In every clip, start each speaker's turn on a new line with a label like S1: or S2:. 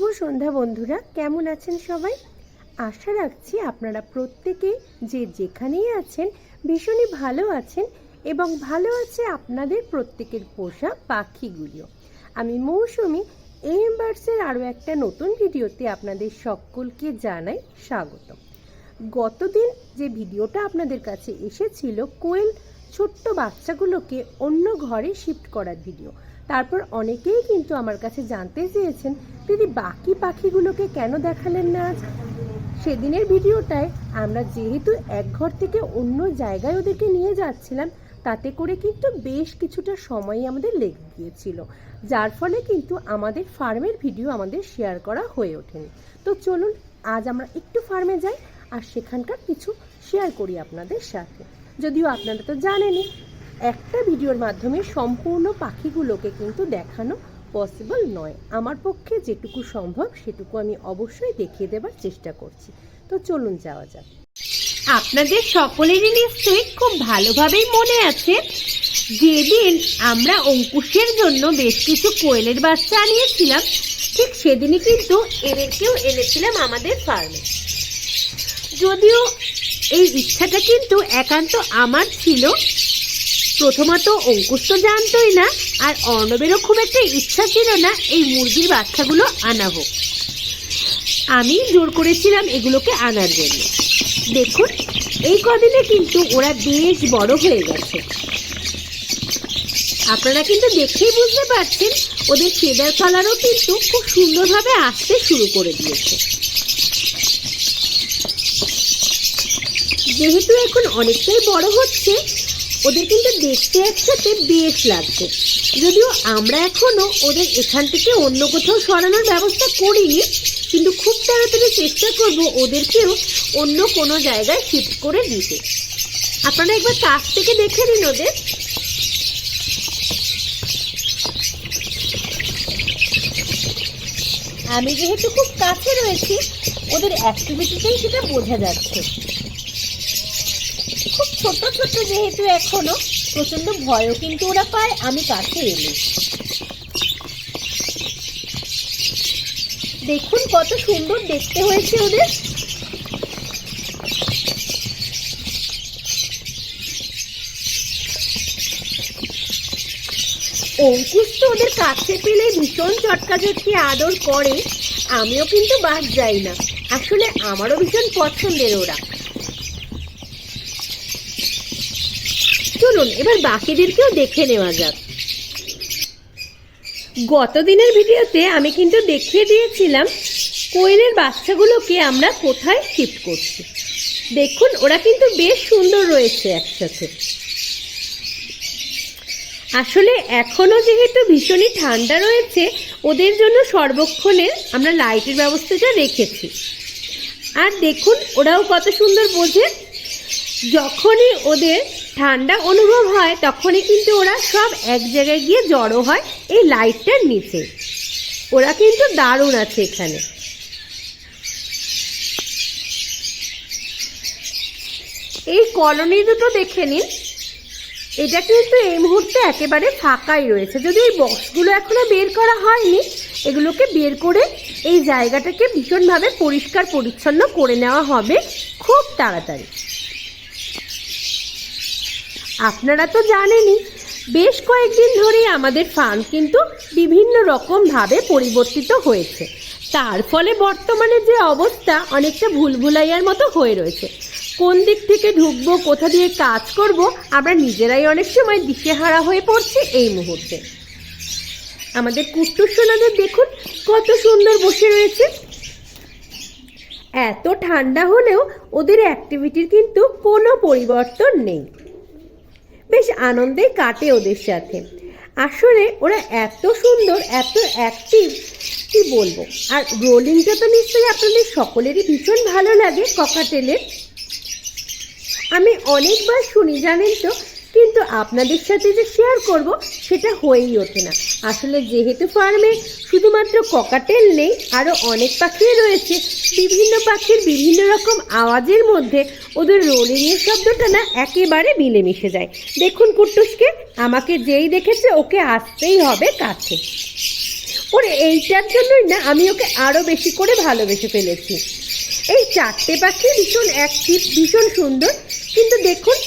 S1: শুভ সন্ধ্যা বন্ধুরা, কেমন আছেন সবাই? আশা রাখছি আপনারা প্রত্যেকেই যে যেখানেই আছেন, ভীষণই ভালো আছেন এবং ভালো আছে আপনাদের প্রত্যেকের পোষা পাখিগুলিও। আমি মৌসুমি এম বার্ডসের আরও একটা নতুন ভিডিওতে আপনাদের সকলকে জানাই স্বাগত। গতদিন যে ভিডিওটা আপনাদের কাছে এসেছিল, কোয়েল ছোট্ট বাচ্চাগুলোকে অন্য ঘরে শিফট করার ভিডিও। তারপর অনেকেই কিন্তু আমার কাছে জানতে চেয়েছেন, দিদি, বাকি পাখিগুলোকে কেন দেখালেন না আজ? সেদিনের ভিডিওটায় আমরা যেহেতু এক ঘর থেকে অন্য জায়গায় ওদেরকে নিয়ে যাচ্ছিলাম, তাতে করে কিন্তু বেশ কিছুটা সময় আমাদের লেগে গিয়েছিল। যার ফলে কিন্তু আমাদের ফার্মের ভিডিও আমাদের শেয়ার করা হয়ে ওঠেনি। তো চলুন, আজ আমরা একটু ফার্মে যাই আর সেখানকার কিছু শেয়ার করি আপনাদের সাথে। যদিও আপনারা তো জানেনই একটা ভিডিওর মাধ্যমে সম্পূর্ণ পাখিগুলোকে কিন্তু দেখানো পসিবল নয়। আমার পক্ষে যেটুকু সম্ভব, সেটুকু আমি অবশ্যই দেখিয়ে দেবার চেষ্টা করছি। তো চলুন যাওয়া যাক। আপনাদের সকলেরই নিশ্চয়ই খুব ভালোভাবেই মনে আছে, যেদিন আমরা অঙ্কুশের জন্য বেশ কিছু কোয়েলের বাচ্চা আনিয়েছিলাম, ঠিক সেদিনই কিন্তু এদেরকেও এনেছিলাম আমাদের ফার্মে যদিও এই ইচ্ছাটা কিন্তু একান্ত আমার ছিল প্রথমত অঙ্কুশ তো জানতোই না, আর অর্ণবেরও খুব একটা ইচ্ছা ছিল না এই মুরগির বাচ্চাগুলো আনা হোক আমি জোর করেছিলাম এগুলোকে আনার জন্য। দেখুন, এই কদিনে কিন্তু ওরা বেশ বড় হয়ে গেছে। আপনারা কিন্তু দেখেই বুঝতে পারছেন, ওদের ফেদার কালারও কিন্তু খুব সুন্দরভাবে আসতে শুরু করে দিয়েছে। যেহেতু এখন অনেকটাই বড় হচ্ছে ওদের কিন্তু দেখতে একসাথে বেশ লাগছে। যদিও আমরা এখনও ওদের এখান থেকে অন্য কোথাও সরানোর ব্যবস্থা করিনি, কিন্তু খুব তাড়াতাড়ি চেষ্টা করব ওদেরকেও অন্য কোনো জায়গায় শিফট করে দিতে। আপনারা একবার কাছ থেকে দেখে নিন ওদের। আমি যেহেতু খুব কাছে রয়েছি, ওদের অ্যাক্টিভিটিতেই সেটা বোঝা যাচ্ছে। ছোট ছোট যেহেতু এখনও প্রচণ্ড ভয়ও কিন্তু ওরা পায়, আমি কাছে এলে। দেখুন কত সুন্দর দেখতে হয়েছে ওদের। অঙ্কুশ তো ওদের কাছে পেলে ভীষণ চটকাচটকি আদর করে, আমিও কিন্তু বাদ যাই না। আসলে আমারও ভীষণ পছন্দের ওরা। চলুন, এবার বাকিদেরকেও দেখে নেওয়া যাক। গত দিনের ভিডিওতে আমি কিন্তু দেখিয়ে দিয়েছিলাম কোয়েলের বাচ্চাগুলোকে আমরা কোথায় শিফট করছি। দেখুন, ওরা কিন্তু বেশ সুন্দর রয়েছে একসাথে। আসলে এখনও যেহেতু ভীষণই ঠান্ডা রয়েছে, ওদের জন্য সর্বক্ষণে আমরা লাইটের ব্যবস্থাটা রেখেছি। আর দেখুন, ওরাও কত সুন্দর বোঝে। যখনই ওদের ঠান্ডা অনুভব হয়, তখনই কিন্তু ওরা সব এক জায়গায় গিয়ে জড়ো হয়, এই লাইটটার নিচে ওরা কিন্তু দারুণ আছে এখানে। এই কলোনি দুটো দেখে নিন। এটা কিন্তু এই মুহূর্তে একেবারে ফাঁকাই রয়েছে। যদি এই বক্সগুলো এখনও বের করা হয়নি, এগুলোকে বের করে এই জায়গাটাকে ভীষণভাবে পরিষ্কার পরিচ্ছন্ন করে নেওয়া হবে খুব তাড়াতাড়ি। আপনারা তো জানেনই, বেশ কয়েকদিন ধরেই আমাদের ফার্ম কিন্তু বিভিন্ন রকমভাবে পরিবর্তিত হয়েছে। তার ফলে বর্তমানে যে অবস্থা, অনেকটা ভুলভুলাইয়ার মতো হয়ে রয়েছে। কোন দিক থেকে ঢুকবো, কোথা দিয়ে কাজ করব, আমরা নিজেরাই অনেক সময় দিশেহারা হয়ে পড়ছি এই মুহূর্তে। আমাদের কুট্টু সোনাদের দেখুন, কত সুন্দর বসে রয়েছে। এত ঠান্ডা হলেও ওদের অ্যাক্টিভিটির কিন্তু কোনো পরিবর্তন নেই। বেশ আনন্দে কাটে ওদের সাথে। আসলে ওরা এত সুন্দর, এত অ্যাক্টিভ কি বলব? আর রোলিংটা তো নিশ্চয়ই আপনাদের সকলেরই ভীষণ ভালো লাগে ককাটেলের আমি অনেকবার শুনি, জানেন তো কিন্তু আপনাদের সাথে যে শেয়ার করব, সেটা হয়েই ওঠে না। আসলে যেহেতু ফার্মে শুধুমাত্র ককাটেল নেই আরও অনেক পাখি রয়েছে। বিভিন্ন পাখির বিভিন্ন রকম আওয়াজের মধ্যে ওদের রোলিংয়ের শব্দটা না একেবারে মিলেমিশে যায়। দেখুন কুট্টুসকে, আমাকে যেই দেখেছে ওকে আসতেই হবে কাছে। ওর এইটার জন্যই না আমি ওকে আরও বেশি করে ভালোবেসে ফেলেছি। এই চারটে পাখি ভীষণ অ্যাক্টিভ ভীষণ সুন্দর। কিন্তু দেখুন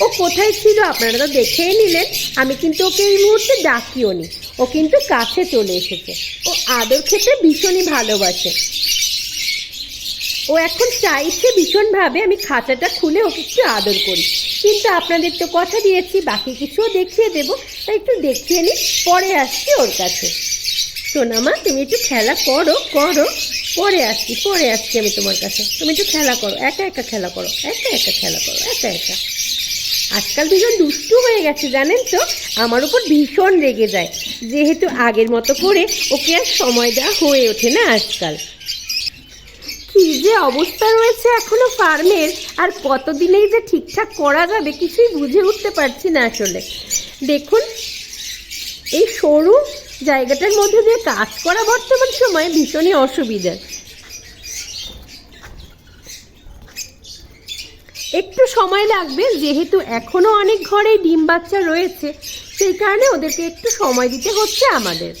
S1: ও কোথায় ছিল আপনারা তো দেখেই নিলেন। আমি কিন্তু ওকে এই মুহূর্তে ডাকিও নি ও কিন্তু কাছে চলে এসেছে। ও আদর খেতে ভীষণই ভালোবাসে। ও এখন চাইছে ভীষণভাবে আমি খাঁচাটা খুলে ওকে একটু আদর করি। কিন্তু আপনাদের তো কথা দিয়েছি, বাকি কিছুও দেখিয়ে দেবো। তাই একটু দেখিয়ে নিই, পরে আসছি ওর কাছে। সোনামা তুমি একটু খেলা করো করো। পরে আসছি পরে আসছি আমি তোমার কাছে। তুমি একটু খেলা করো, একা একা খেলা করো, একা একা খেলা করো, একা একা। আজকাল ভীষণ দুষ্টু হয়ে গেছে, জানেন তো? আমার উপর ভীষণ রেগে যায়। যেহেতু আগের মতো করে ওকে আর সময় দেওয়া হয়ে ওঠে না আজকাল। কি যে অবস্থা রয়েছে এখনও ফার্মের, আর কতদিনেই যে ঠিকঠাক করা যাবে কিছুই বুঝে উঠতে পারছি না আসলে। দেখুন, এই সরু জায়গাটার মধ্যে দিয়ে কাজ করা বর্তমান সময়ে ভীষণই অসুবিধা। একটু সময় লাগবে, যেহেতু এখনও অনেক ঘরে ডিম বাচ্চা রয়েছে, সেই কারণে ওদেরকে একটু সময় দিতে হচ্ছে আমাদের।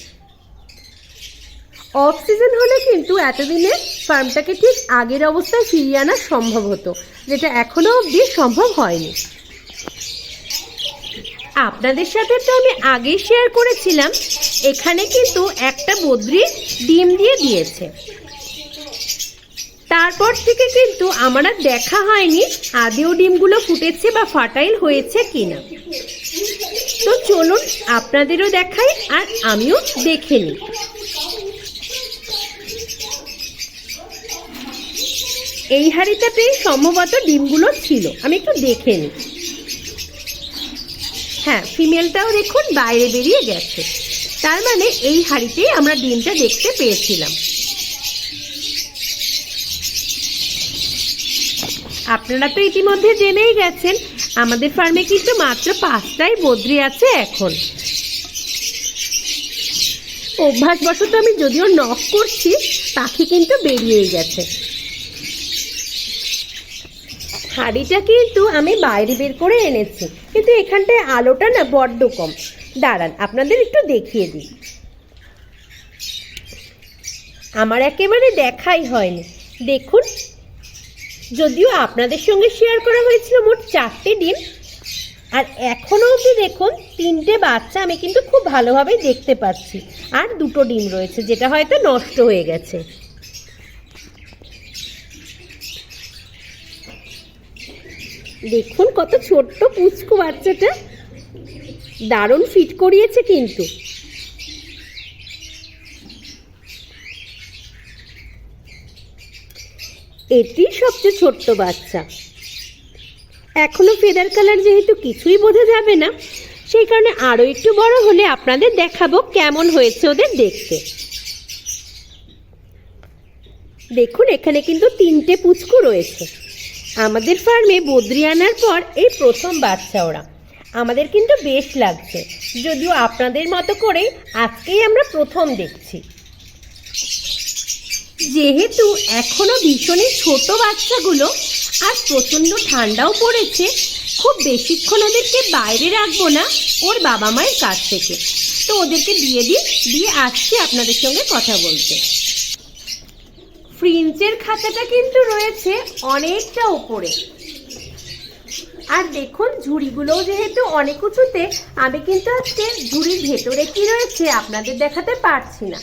S1: অফ সিজন হলে কিন্তু এতদিনে ফার্মটাকে ঠিক আগের অবস্থায় ফিরিয়ে আনা সম্ভব হতো, যেটা এখনও অবধি সম্ভব হয়নি। আপনাদের সাথে তো আমি আগেই শেয়ার করেছিলাম, এখানে কিন্তু একটা বদ্রি ডিম দিয়ে দিয়েছে। তারপর থেকে কিন্তু আমার আর দেখা হয়নি। আদেও ডিমগুলো ফুটেছে বা ফার্টাইল হয়েছে কিনা। তো চলুন আপনাদেরও দেখাই আর আমিও দেখে নিই। এই হাঁড়িটাতেই সম্ভবত ডিমগুলো ছিল। আমি একটু দেখে নিই। হ্যাঁ ফিমেলটাও দেখুন বাইরে বেরিয়ে গেছে। তার মানে এই হাঁড়িতেই আমরা ডিমটা দেখতে পেয়েছিলাম। আপনারা তো ইতিমধ্যে জেনেই গেছেন, আমাদের ফার্মে কিন্তু মাত্র পাঁচটাই বদ্রি আছে এখন। অভ্যাসবশত আমি যদিও নখ করছি, পাখি কিন্তু বেরিয়েই গেছে। হাঁড়িটা কিন্তু আমি বাইরে বের করে এনেছি, কিন্তু এখানটায় আলোটা না বড্ড কম। দাঁড়ান, আপনাদের একটু দেখিয়ে দিই। আমার একেবারে দেখাই হয়নি। দেখুন যদিও আপনাদের সঙ্গে শেয়ার করা হয়েছিল মোট চারটে ডিম। আর এখনও অবধি দেখুন, তিনটে বাচ্চা আমি কিন্তু খুব ভালোভাবে দেখতে পাচ্ছি। আর দুটো ডিম রয়েছে, যেটা হয়তো নষ্ট হয়ে গেছে। দেখুন কত ছোট্ট পুচকু বাচ্চাটা। দারুণ ফিট করিয়েছে কিন্তু। এটি সবচেয়ে ছোট্ট বাচ্চা। এখনও ফেদার কালার যেহেতু কিছুই বোঝা যাবে না, সেই কারণে আরও একটু বড় হলে আপনাদের দেখাবো কেমন হয়েছে ওদের দেখতে। দেখুন, এখানে কিন্তু তিনটে পুচকু রয়েছে। আমাদের ফার্মে বদ্রি আনার পর এই প্রথম বাচ্চা ওরা। আমাদের কিন্তু বেশ লাগছে। যদিও আপনাদের মতো করে আজকেই আমরা প্রথম দেখছি। যেহেতু এখনও ভীষণই ছোট বাচ্চাগুলো আর প্রচণ্ড ঠান্ডাও পড়েছে, খুব বেশিক্ষণ ওদেরকে বাইরে রাখব না ওর বাবা মায়ের কাছ থেকে। তো ওদেরকে দিয়ে দিই, দিয়ে আসছি আপনাদের সঙ্গে কথা বলতে। ফ্রিঞ্চের খাতাটা কিন্তু রয়েছে অনেকটা ওপরে আর দেখুন ঝুড়িগুলোও যেহেতু অনেক উঁচুতে, আমি কিন্তু আজকে ঝুড়ির ভেতরে কি রয়েছে আপনাদের দেখাতে পারছি না।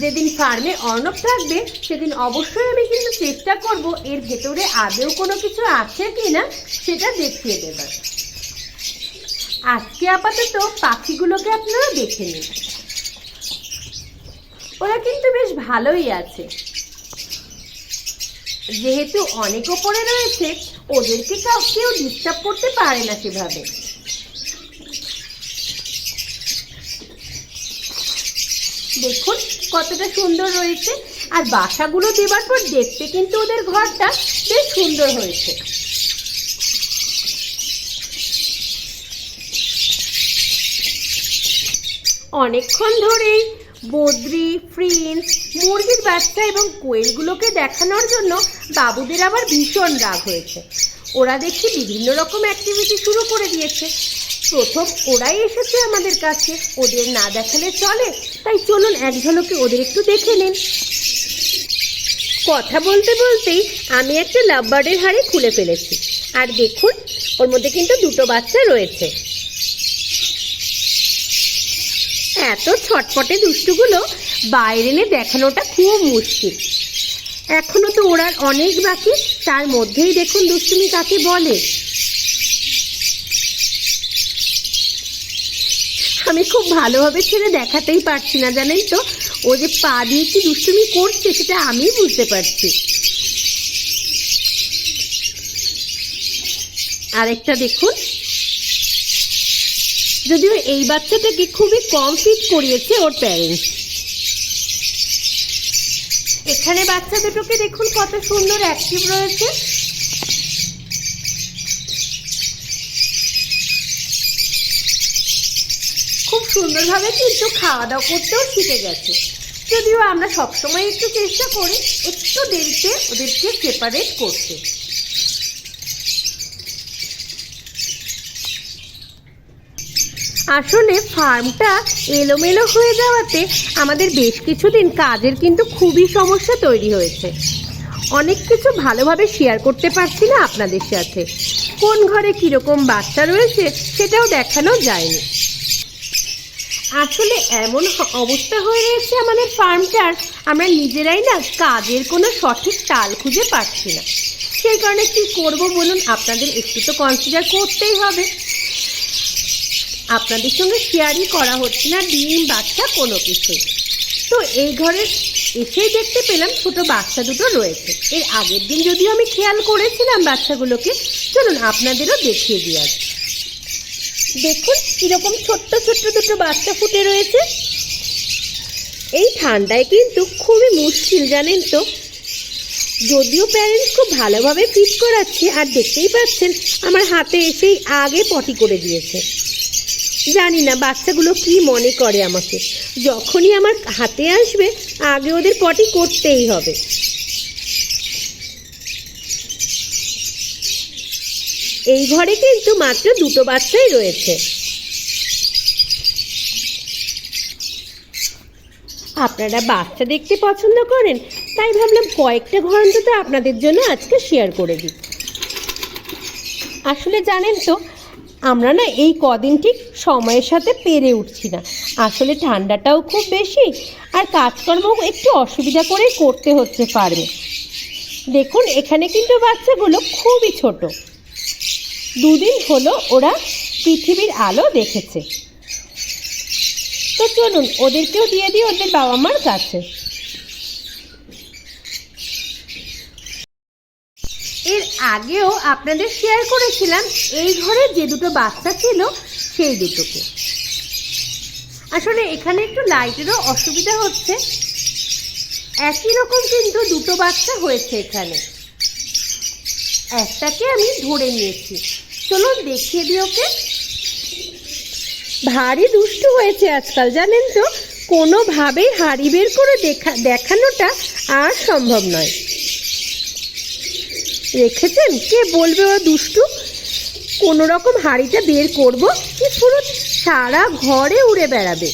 S1: যেদিন ফার্মে অর্ণব থাকবে, সেদিন অবশ্যই আমি কিন্তু চেষ্টা করব এর ভেতরে আদেও কোনো কিছু আছে কি না সেটা দেখিয়ে দেবার। আজকে আপাতত পাখিগুলোকে আপনারা দেখে নিন। ওরা কিন্তু বেশ ভালোই আছে। যেহেতু অনেক ওপরে রয়েছে, ওদেরকে কাউ ডিস্টার্ব করতে পারে না সেভাবে। দেখুন কতটা সুন্দর রয়েছে আর বাসাগুলো দেবার পর দেখতে কিন্তু ওদের ঘরটা বেশ সুন্দর হয়েছে। অনেকক্ষণ ধরেই বদ্রি ফ্রিন্স মুরগির বাচ্চা এবং কোয়েলগুলোকে দেখানোর জন্য বাবুদের আবার ভীষণ রাগ হয়েছে। ওরা দেখছি বিভিন্ন রকম অ্যাক্টিভিটি শুরু করে দিয়েছে। প্রথম ওরাই এসেছে আমাদের কাছে। ওদের না দেখালে চলে, তাই চলুন এক ঝলকে ওদের একটু দেখে নিন। কথা বলতে বলতেই আমি একটা লাভ বার্ডের হাড়ি খুলে ফেলেছি। আর দেখুন, ওর মধ্যে কিন্তু দুটো বাচ্চা রয়েছে। এত ছটপটে দুষ্টুগুলো বাইরে এনে দেখানোটা খুব মুশকিল। এখনও তো ওরার অনেক বাকি, তার মধ্যেই দেখুন দুষ্টুমি কাকে বলে। আমি খুব ভালোভাবে ছেড়ে দেখাতেই পারছি না, জানেন তো? ও যে পা দিয়ে কি দুষ্টুমি করছে সেটা আমি বুঝতে পারছি। আরেকটা দেখুন। যদিও এই বাচ্চাটাকে খুবই কম ফিট করিয়েছে ওর প্যারেন্টস এখানে বাচ্চা দুটোকে দেখুন কত সুন্দর অ্যাক্টিভ রয়েছে। সুন্দরভাবে কিন্তু খাওয়া দাওয়া করতেও শিখে গেছে। যদিও আমরা সবসময় একটু চেষ্টা করি, একটু দেরিতে ওদেরকে সেপারেট করতে। আসলে ফার্মটা এলোমেলো হয়ে যাওয়াতে আমাদের বেশ কিছুদিন কাজের কিন্তু খুবই সমস্যা তৈরি হয়েছে। অনেক কিছু ভালোভাবে শেয়ার করতে পারছি না আপনাদের সাথে। কোন ঘরে কীরকম বাচ্চা রয়েছে সেটাও দেখানো যায়নি। আসলে এমন অবস্থা হয়ে রয়েছে আমাদের ফার্মটার, আমরা নিজেরাই না কাজের কোনো সঠিক তাল খুঁজে পাচ্ছি না। সেই কারণে কি করব বলুন, আপনাদের একটু তো কনসিডার করতেই হবে। আপনাদের সঙ্গে শেয়ারই করা হচ্ছে না, ডিম, বাচ্চা, কোনো কিছুই। তো এই ঘরে এসেই দেখতে পেলাম ছোট বাচ্চা দুটো রয়েছে। এর আগের দিন যদিও আমি খেয়াল করেছিলাম বাচ্চাগুলোকে, চলুন আপনাদেরও দেখিয়ে দিয়ে আসি দেখুন কীরকম ছোট্ট ছোট্ট দুটো বাচ্চা ফুটে রয়েছে। এই ঠান্ডায় কিন্তু খুবই মুশকিল, জানেন তো। যদিও প্যারেন্টস খুব ভালোভাবে ফিট করাচ্ছে, আর দেখতেই পাচ্ছেন আমার হাতে এসেই আগে পটি করে দিয়েছে। জানি না বাচ্চাগুলো কি মনে করে আমাকে। যখনই আমার হাতে আসবে, আগে ওদের পটি করতেই হবে। এই ঘরে কিন্তু মাত্র দুটো বাচ্চাই রয়েছে। আপনারা বাচ্চা দেখতে পছন্দ করেন, তাই ভাবলাম কয়েকটা ঘর অন্তত আপনাদের জন্য আজকে শেয়ার করে দিই। আসলে জানেন তো, আমরা না এই কদিন ঠিক সময়ের সাথে পেরে উঠছি না। আসলে ঠান্ডাটাও খুব বেশি, আর কাজকর্ম একটু অসুবিধা করে করতে হচ্ছে ফার্মে দেখুন, এখানে কিন্তু বাচ্চাগুলো খুবই ছোট। দুদিন হলো ওরা পৃথিবীর আলো দেখেছে। তো চলুন, ওদেরকেও দিয়ে দিই, ওদের বাবা মার কাছে। এর আগেও আপনাদের শেয়ার করেছিলাম, এই ঘরে যে দুটো বাচ্চা ছিল, সেই দুটোকে। আসলে এখানে একটু লাইটেরও অসুবিধা হচ্ছে। একই রকম কিন্তু দুটো বাচ্চা হয়েছে এখানে। একটাকে আমি ধরে নিয়েছি। চলুন দেখিয়ে দিই ওকে। ভারী দুষ্টু হয়েছে আজকাল, জানেন তো? কোনোভাবেই হাড়ি বের করে দেখা, দেখানোটা আর সম্ভব নয়। রেখেছেন? কে বলবে ও দুষ্টু? কোনো রকম হাড়িটা বের করব কি পুরো সারা ঘরে উড়ে বেড়াবে।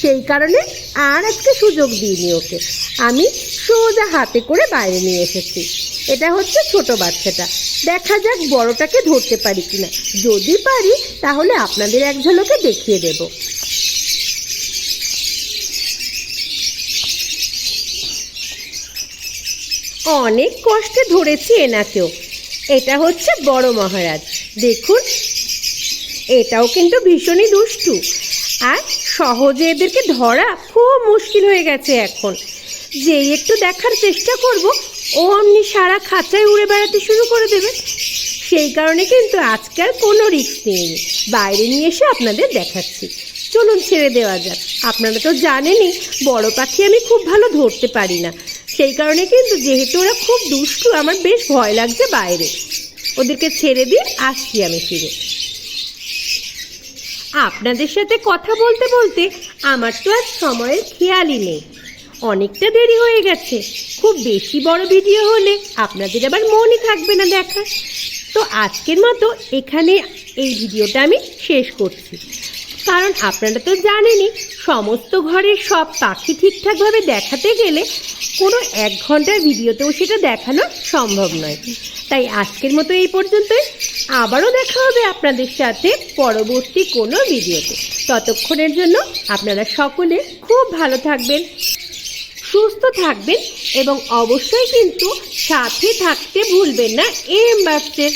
S1: সেই কারণে আর আজকে সুযোগ দিইনি ওকে। আমি সোজা হাতে করে বাইরে নিয়ে এসেছি। এটা হচ্ছে ছোট বাচ্চাটা। দেখা যাক বড়টাকে ধরতে পারি কিনা। যদি পারি, তাহলে আপনাদের এক দেখিয়ে দেব। অনেক কষ্টে ধরেছি এনাকেও। এটা হচ্ছে বড় মহারাজ। দেখুন, এটাও কিন্তু ভীষণই দুষ্টু। আর সহজে এদেরকে ধরা খুব মুশকিল হয়ে গেছে এখন। যেই একটু দেখার চেষ্টা করব ও অমনি সারা খাঁচায় উড়ে বেড়াতে শুরু করে দেবে। সেই কারণে কিন্তু আজকে আর কোনো রিস্ক নিইনি বাইরে নিয়ে এসে আপনাদের দেখাচ্ছি। চলুন ছেড়ে দেওয়া যাক। আপনারা তো জানেনই, বড় পাখি আমি খুব ভালো ধরতে পারি না। সেই কারণে কিন্তু যেহেতু ওরা খুব দুষ্টু, আমার বেশ ভয় লাগছে বাইরে। ওদেরকে ছেড়ে দিয়ে আসছি আমি ফিরে। আপনাদের সাথে কথা বলতে বলতে আমার তো আর সময়ের খেয়ালই নেই। অনেকটা দেরি হয়ে গেছে। খুব বেশি বড় ভিডিও হলে আপনাদের আবার মনই থাকবে না দেখা। তো আজকের মতো এখানে এই ভিডিওটা আমি শেষ করছি। কারণ আপনারা তো জানেনই, সমস্ত ঘরের সব পাখি ঠিকঠাকভাবে দেখাতে গেলে কোনো এক ঘণ্টার ভিডিওতেও সেটা দেখানো সম্ভব নয়। তাই আজকের মতো এই পর্যন্তই। আবারও দেখা হবে আপনাদের সাথে পরবর্তী কোনো ভিডিওতে ততক্ষণের জন্য আপনারা সকলে খুব ভালো থাকবেন। সুস্থ থাকবেন এবং অবশ্যই কিন্তু সাথে থাকতে ভুলবেন না। এম বাক্সের